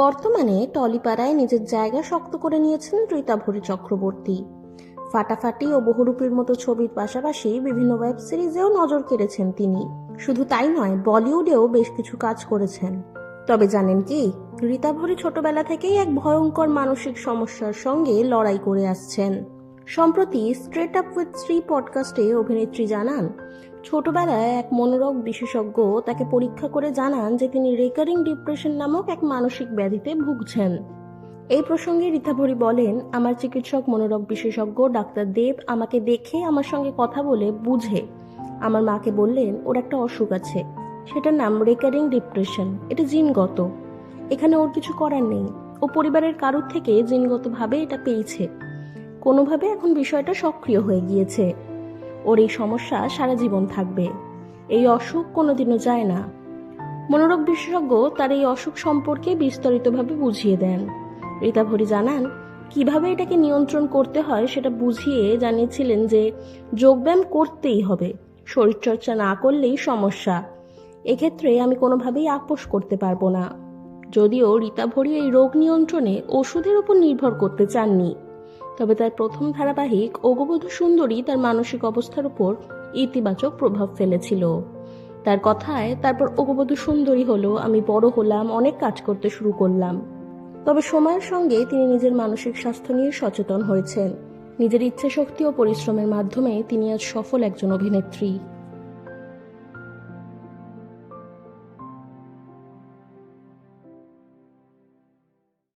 বর্তমানে টলিপাড়ায় নিজের জায়গা শক্ত করে নিয়েছেন রীতাভরি চক্রবর্তী। ফাটাফাটি ও বহুরূপীর মতো ছবির পাশাপাশি বিভিন্ন ওয়েব সিরিজেও নজর কেড়েছেন তিনি। শুধু তাই নয়, বলিউডেও বেশ কিছু কাজ করেছেন। তবে জানেন কি রীতাভরি ছোটবেলা থেকেই এক ভয়ঙ্কর মানসিক সমস্যার সঙ্গে লড়াই করে আসছেন। সম্প্রতি স্ট্রেট আপ উইথ শ্রী পডকাস্টে অভিনেত্রী জানান, ছোটবেলায় এক মনোরোগ বিশেষজ্ঞ তাকে পরীক্ষা করে জানান যে তিনি রেকারিং ডিপ্রেশন নামক এক মানসিক ব্যাধিতে ভুগছেন। এই প্রসঙ্গে রীতাভরি বলেন, আমার চিকিৎসক, মনোরোগ বিশেষজ্ঞ ডাক্তার দেব আমাকে দেখে আমার সঙ্গে কথা বলে বুঝে। আমার মাকে বললেন, ওর একটা অসুখ আছে। সেটার নাম রেকারিং ডিপ্রেশন। এটা জিনগত। এখানে ওর কিছু করার নেই। ও পরিবারের কারোর থেকে জিনগতভাবে এটা পেয়েছে। কোনোভাবে এখন বিষয়টা সক্রিয় হয়ে গিয়েছে। ওর এই সমস্যা সারা জীবন থাকবে। এই অসুখ কোনোদিনও যায় না। মনোরোগ বিশেষজ্ঞ তার এই অসুখ সম্পর্কে বিস্তারিতভাবে বুঝিয়ে দেন। রীতাভরি জানান, কীভাবে এটাকে নিয়ন্ত্রণ করতে হয় সেটা বুঝিয়ে জানিয়েছিলেন যে যোগব্যায়াম করতেই হবে, শরীরচর্চা না করলেই সমস্যা। এক্ষেত্রে আমি কোনোভাবেই আপোষ করতে পারব না। যদিও রীতাভরি এই রোগ নিয়ন্ত্রণে ওষুধের উপর নির্ভর করতে চাননি। তবে তার প্রথম ধারাবাহিক অগবধূ সুন্দরী তার মানসিক অবস্থার উপর ইতিবাচক প্রভাব ফেলেছিল। তার কথায় তারপর অগবধূ সুন্দরী হলো, আমি বড় হলাম, অনেক কাজ করতে শুরু করলাম। তবে সময়ের সঙ্গে তিনি নিজের মানসিক স্বাস্থ্য নিয়ে সচেতন হয়েছেন। নিজের ইচ্ছে শক্তি ও পরিশ্রমের মাধ্যমে তিনি আজ সফল একজন অভিনেত্রী।